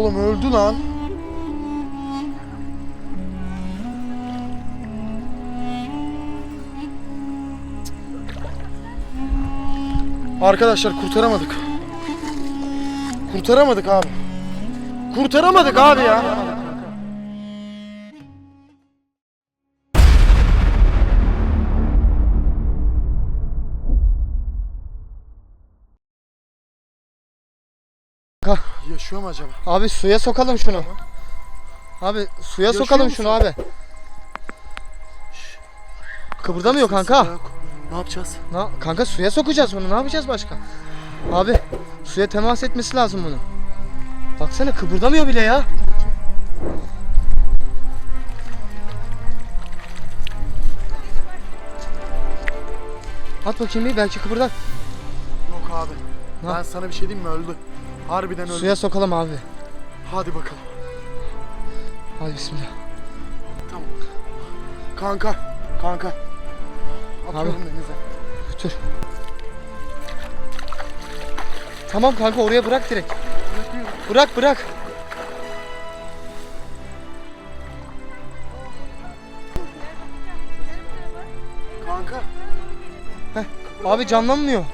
Oğlum öldü lan. Arkadaşlar kurtaramadık. Kurtaramadık abi. Kurtaramadık abi ya. Yaşıyor mu acaba? Abi suya sokalım şunu. Abi suya Yaşıyor sokalım musun? şunu abi. Kıpırdamıyor kanka. Ne yapacağız? Na, kanka suya sokacağız bunu. Ne yapacağız başka? Abi suya temas etmesi lazım bunun. Baksana kıpırdamıyor bile ya. At bakayım bir belki kıpırdar. Yok abi. Ne? Ben sana bir şey diyeyim mi? Öldü. Harbiden öldü. Suya sokalım abi. Hadi bakalım. Hadi bismillah. Tamam. Kanka. Kanka. Atıyorum Abi. denize. Götür. Tamam kanka oraya bırak direkt. Bırak bırak. Kanka. Abi canlanmıyor.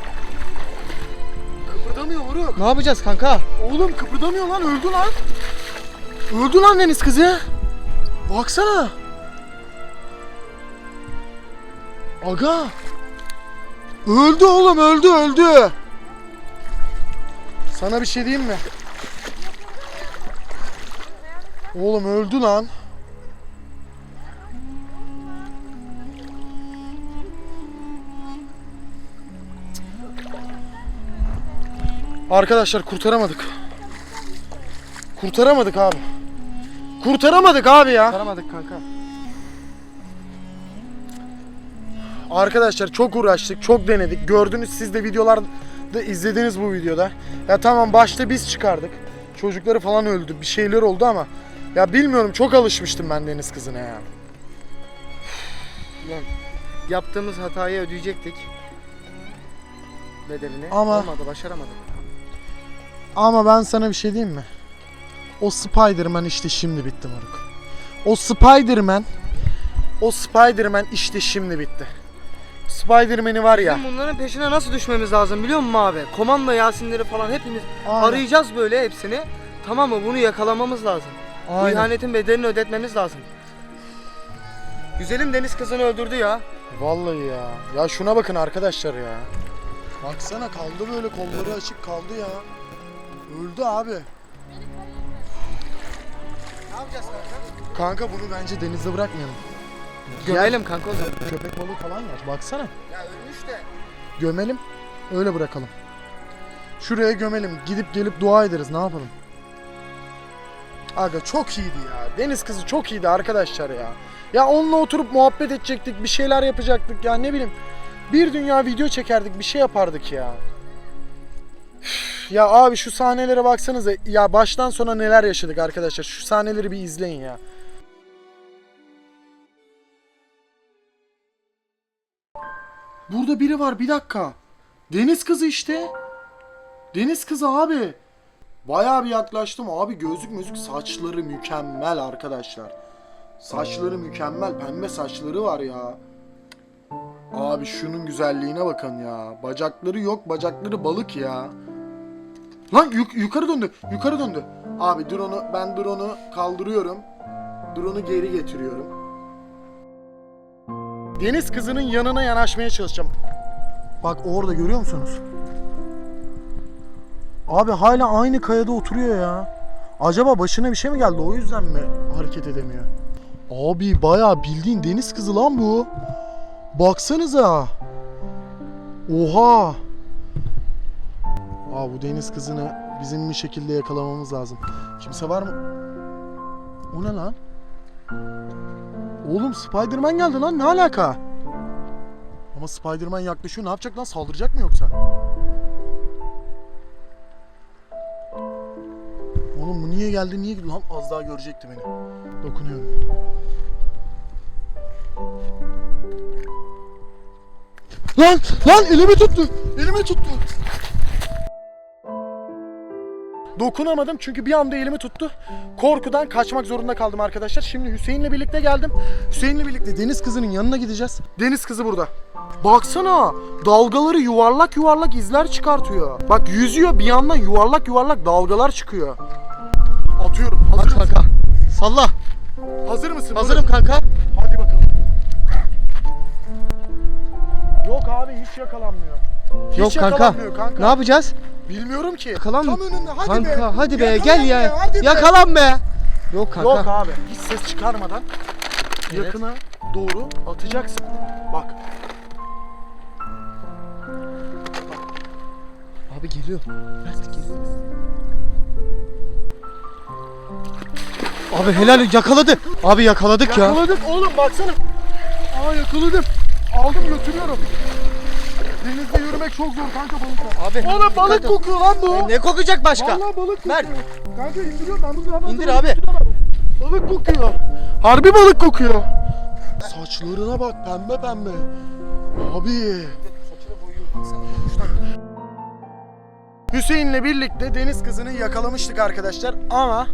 Ne yapacağız kanka? Oğlum kıpırdamıyor lan. Öldü lan. Öldü lan deniz kızı. Baksana. Aga. Öldü oğlum öldü öldü. Sana bir şey diyeyim mi? Oğlum öldü lan. Arkadaşlar kurtaramadık. Kurtaramadık abi. Kurtaramadık abi ya. Aramadık kanka. Arkadaşlar çok uğraştık, çok denedik. Gördünüz siz de videolarda izlediniz bu videoda. Ya tamam başta biz çıkardık. Çocukları falan öldü. Bir şeyler oldu ama ya bilmiyorum çok alışmıştım ben deniz kızına ya. Ulan yaptığımız hatayı ödeyecektik. Bedelini. Ama- Olmadı başaramadık. Ama ben sana bir şey diyeyim mi? O Spider-Man işte şimdi bitti moruk. O Spider-Man o Spider-Man işte şimdi bitti. Spider-Man'i var ya. Bizim bunların peşine nasıl düşmemiz lazım biliyor musun abi? Komando Yasinleri falan hepimiz Aynen. arayacağız böyle hepsini. Tamam mı? Bunu yakalamamız lazım. Bu Aynen. ihanetin bedelini ödetmemiz lazım. Güzelim deniz kızını öldürdü ya. Vallahi ya. Ya şuna bakın arkadaşlar ya. Baksana kaldı böyle kolları açık kaldı ya. Öldü abi. Ne yapacağız kanka? Kanka bunu bence denizde bırakmayalım. Gömelim kanka o zaman. Köpek balığı falan yer. Baksana. Ya ölmüş de. Gömelim. Öyle bırakalım. Şuraya gömelim. Gidip gelip dua ederiz. Ne yapalım? Aga çok iyiydi ya. Deniz kızı çok iyiydi arkadaşlar ya. Ya onunla oturup muhabbet edecektik. Bir şeyler yapacaktık ya ne bileyim. Bir dünya video çekerdik. Bir şey yapardık ya. Ya abi şu sahnelere baksanıza. Ya baştan sona neler yaşadık arkadaşlar. Şu sahneleri bir izleyin ya. Burada biri var bir dakika. Deniz kızı işte. Deniz kızı abi. Bayağı bir yaklaştım abi gözlük müzik saçları mükemmel arkadaşlar. Saçları mükemmel pembe saçları var ya. Abi şunun güzelliğine bakın ya. Bacakları yok bacakları balık ya. Lan yuk- yukarı döndü yukarı döndü. Abi drone'u ben drone'u kaldırıyorum. Drone'u geri getiriyorum. Deniz kızının yanına yanaşmaya çalışacağım. Bak orada görüyor musunuz? Abi hala aynı kayada oturuyor ya. Acaba başına bir şey mi geldi o yüzden mi hareket edemiyor? Abi bayağı bildiğin deniz kızı lan bu. Baksanıza. Oha. Aa bu deniz kızını bizim bir şekilde yakalamamız lazım. Kimse var mı? O ne lan? Oğlum Spider-Man geldi lan ne alaka? Ama Spider-Man yaklaşıyor ne yapacak lan saldıracak mı yoksa? Oğlum bu niye geldi niye lan az daha görecekti beni. Dokunuyorum. Lan lan elimi tuttu. Elimi tuttu. Dokunamadım çünkü bir anda elimi tuttu. Korkudan kaçmak zorunda kaldım arkadaşlar. Şimdi Hüseyin'le birlikte geldim. Hüseyin'le birlikte deniz kızının yanına gideceğiz. Deniz kızı burada. Baksana dalgaları yuvarlak yuvarlak izler çıkartıyor. Bak yüzüyor bir yandan yuvarlak yuvarlak dalgalar çıkıyor. Atıyorum. At Hazır mısın? kanka. Salla. Hazır mısın? Hazırım kanka. Hadi bakalım. Yok abi hiç yakalanmıyor. Hiç Yok kanka. yakalanmıyor kanka. Ne yapacağız? Bilmiyorum ki. Yakalan Tam önünde hadi kanka be. hadi be Yakalan gel be, ya. hadi be. Yakalan be. Yok kanka. Yok abi. Hiç ses çıkarmadan Evet. yakına doğru atacaksın. Bak. Abi geliyor. Abi helal yakaladı. Abi yakaladık ya. Yakaladık oğlum baksana. Aa yakaladım. Aldım götürüyorum. Yürümek çok zor kanka balıkla. Abi. Oğlum balık et. kokuyor lan bu. E, Ne kokacak başka? Vallahi balık kokuyor. Mert. Kanka indiriyorum ben bunu hemen İndir abi. Balık kokuyor. Harbi balık kokuyor. Saçlarına bak pembe pembe. Abi. Hüseyin'le birlikte deniz kızını yakalamıştık arkadaşlar ama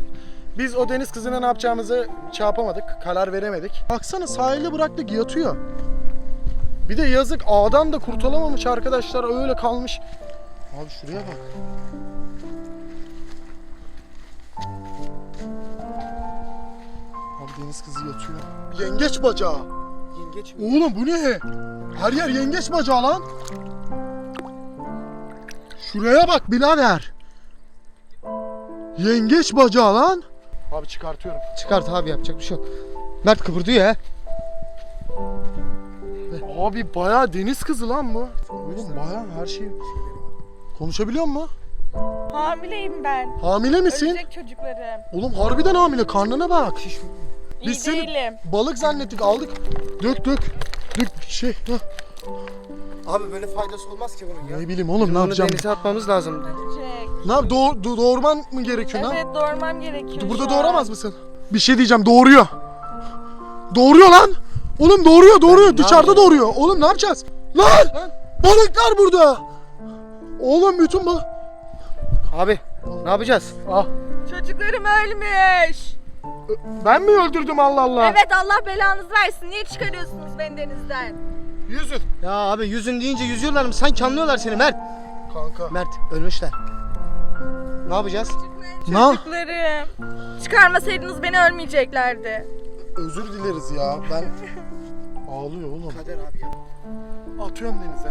biz o deniz kızına ne yapacağımızı şey yapamadık, karar veremedik. Baksana sahilde bıraktık yatıyor. Bir de yazık ağdan da kurtulamamış arkadaşlar öyle kalmış. Abi şuraya bak. Abi deniz kızı yatıyor. Yengeç bacağı. Yengeç mi? Oğlum bu ne? Her yer yengeç bacağı lan. Şuraya bak birader. Yengeç bacağı lan. Abi çıkartıyorum. Çıkart abi yapacak bir şey yok. Mert kıpırdıyor ya. Abi bayağı deniz kızı lan bu. Oğlum bayağı her şey. Konuşabiliyor mu? Hamileyim ben. Hamile misin? Ölecek çocuklarım. Oğlum harbiden hamile. Karnına bak. İyi Biz seni değilim. balık zannettik aldık. Dök dök. Dök şey. hah. Abi böyle faydası olmaz ki bunun Ne bileyim oğlum ne yapacağım? denize atmamız lazım. Ölecek. Ne yap? Doğ, do- doğurman mı gerekiyor? Yap- Evet doğurmam gerekiyor Burada doğuramaz mısın? Bir şey diyeceğim doğuruyor. Doğuruyor lan. Oğlum doğuruyor doğuruyor. Dışarıda doğuruyor. Oğlum ne yapacağız? Lan! Balıklar burada. Oğlum bütün balık. Abi ne yapacağız? Ah. Çocuklarım ölmüş. Ben mi öldürdüm Allah Allah? Evet Allah belanızı versin. Niye çıkarıyorsunuz beni denizden? Yüzün. Ya abi yüzün deyince yüzüyorlar mı? Sanki anlıyorlar seni Mert. Kanka. Mert ölmüşler. Ne yapacağız? Ne? Çocuklarım. Çıkarmasaydınız beni ölmeyeceklerdi. Özür dileriz ya. Ben ağlıyor oğlum. Kader abi ya. Atıyorum denize.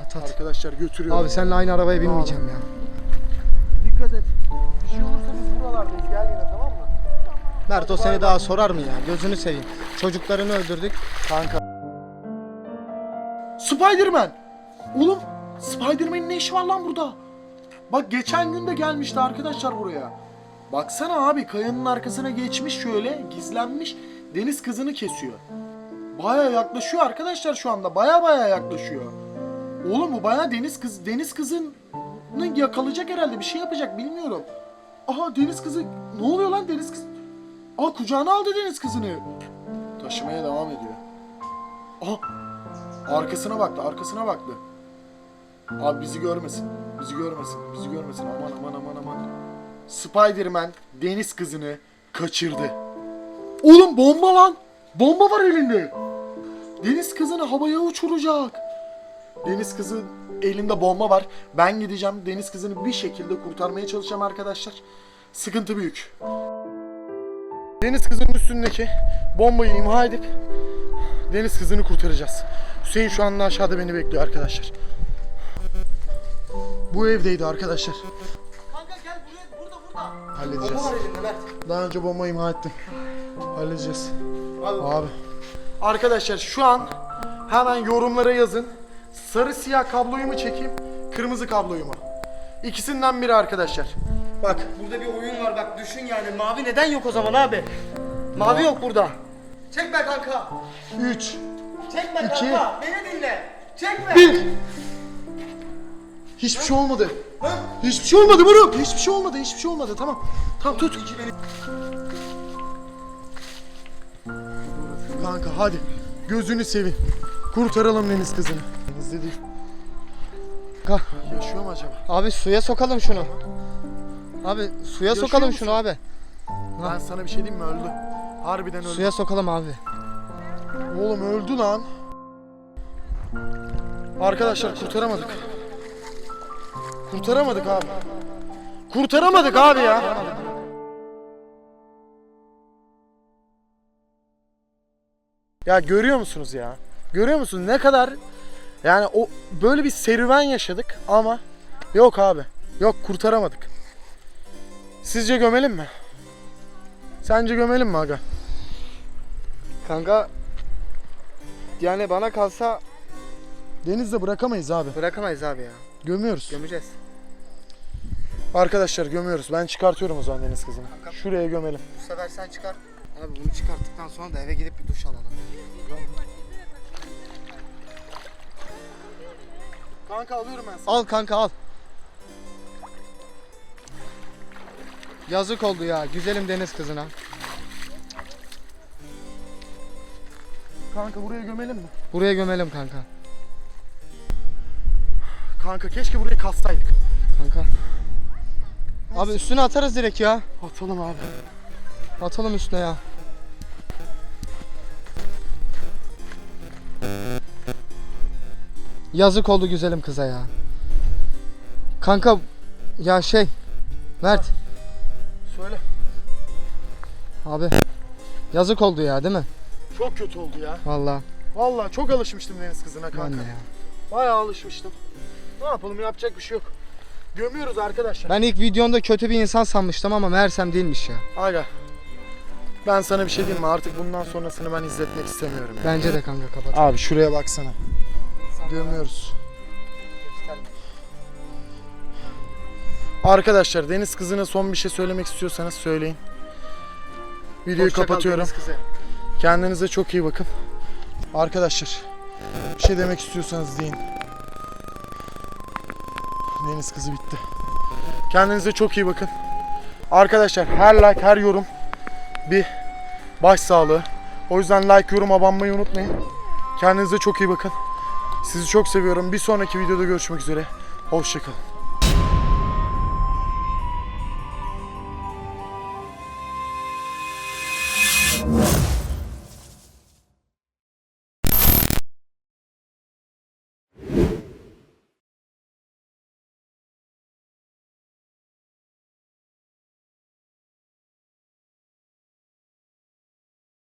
At at. Arkadaşlar götürüyorum. Abi seninle aynı arabaya binmeyeceğim ya. dikkat et. Bir şey olursa biz buralardayız. Gel yine tamam mı? Mert o seni daha sorar mı ya? Gözünü seveyim. Çocuklarını öldürdük. Kanka. Spiderman. Oğlum Spiderman'in ne işi var lan burada? Bak geçen gün de gelmişti arkadaşlar buraya. Baksana abi kayanın arkasına geçmiş şöyle gizlenmiş deniz kızını kesiyor. Baya yaklaşıyor arkadaşlar şu anda. Baya baya yaklaşıyor. Oğlum bu baya deniz kız deniz kızını yakalayacak herhalde bir şey yapacak bilmiyorum. Aha deniz kızı ne oluyor lan deniz kız? Aa kucağına aldı deniz kızını. Taşımaya devam ediyor. Aha Arkasına baktı, arkasına baktı. Abi bizi görmesin. Bizi görmesin. Bizi görmesin. Aman aman aman aman. Spider-Man deniz kızını kaçırdı. Oğlum bomba lan. Bomba var elinde. Deniz kızını havaya uçuracak. Deniz kızı elinde bomba var. Ben gideceğim deniz kızını bir şekilde kurtarmaya çalışacağım arkadaşlar. Sıkıntı büyük. Deniz kızının üstündeki bombayı imha edip Deniz kızını kurtaracağız. Hüseyin şu anda aşağıda beni bekliyor arkadaşlar. Bu evdeydi arkadaşlar. Kanka gel buraya burada burada. Halledeceğiz. elinde Mert. Daha önce bombayı imha ettim. Halledeceğiz. Abi. Abi. Arkadaşlar şu an hemen yorumlara yazın. Sarı siyah kabloyu mu çekeyim, kırmızı kabloyu mu? İkisinden biri arkadaşlar. Bak burada bir oyun var bak düşün yani. Mavi neden yok o zaman abi? Mavi yok burada. Çekme kanka. 3, Çekme İki. kanka. Beni dinle. Çekme. 1. Hiçbir şey olmadı. Hiçbir şey olmadı Buruk. Hiçbir şey olmadı. Hiçbir şey olmadı. Tamam. Tamam tut. Kanka hadi. Gözünü seveyim. Kurtaralım Deniz kızını. Denizde değil. Kanka. Yaşıyor mu acaba? Abi suya sokalım şunu. Abi suya Yaşıyor sokalım musun? şunu abi. Ben sana bir şey diyeyim mi öldü. Harbiden öldü. Suya sokalım abi. Oğlum öldü lan. Arkadaşlar kurtaramadık. Kurtaramadık abi. Kurtaramadık abi ya. Ya görüyor musunuz ya? Görüyor musunuz ne kadar yani o böyle bir serüven yaşadık ama yok abi. Yok kurtaramadık. Sizce gömelim mi? Sence gömelim mi aga? Kanka yani bana kalsa Denizde bırakamayız abi. bırakamayız abi ya. Gömüyoruz. Gömeceğiz. Arkadaşlar gömüyoruz. Ben çıkartıyorum o zaman deniz kızını. Şuraya gömelim. Bu sefer sen çıkar. Abi bunu çıkarttıktan sonra da eve gidip bir duş alalım. Kanka alıyorum ben. Al kanka al. Yazık oldu ya güzelim deniz kızına. Kanka buraya gömelim mi? Buraya gömelim kanka. Kanka keşke burayı katsaydık. Kanka. Abi üstüne atarız direkt ya. Atalım abi. Atalım üstüne ya. Yazık oldu güzelim kıza ya. Kanka ya şey Mert Söyle. abi yazık oldu ya değil mi? Çok kötü oldu ya. Vallahi Vallahi çok alışmıştım deniz kızına kanka. ben de ya. Bayağı alışmıştım. Ne yapalım yapacak bir şey yok. Gömüyoruz arkadaşlar. Ben ilk videonda kötü bir insan sanmıştım ama meğersem değilmiş ya. Aga. Ben sana bir şey diyeyim mi? Artık bundan sonrasını ben izletmek istemiyorum. ya. Bence de kanka kapat. Abi şuraya baksana. Gömüyoruz. Arkadaşlar deniz kızına son bir şey söylemek istiyorsanız söyleyin. Videoyu Hoşça kapatıyorum. Kendinize çok iyi bakın. Arkadaşlar bir şey demek istiyorsanız deyin. Deniz kızı bitti. Kendinize çok iyi bakın. Arkadaşlar her like her yorum bir baş sağlığı. O yüzden like yorum abanmayı unutmayın. Kendinize çok iyi bakın. Sizi çok seviyorum. Bir sonraki videoda görüşmek üzere. Hoşçakalın.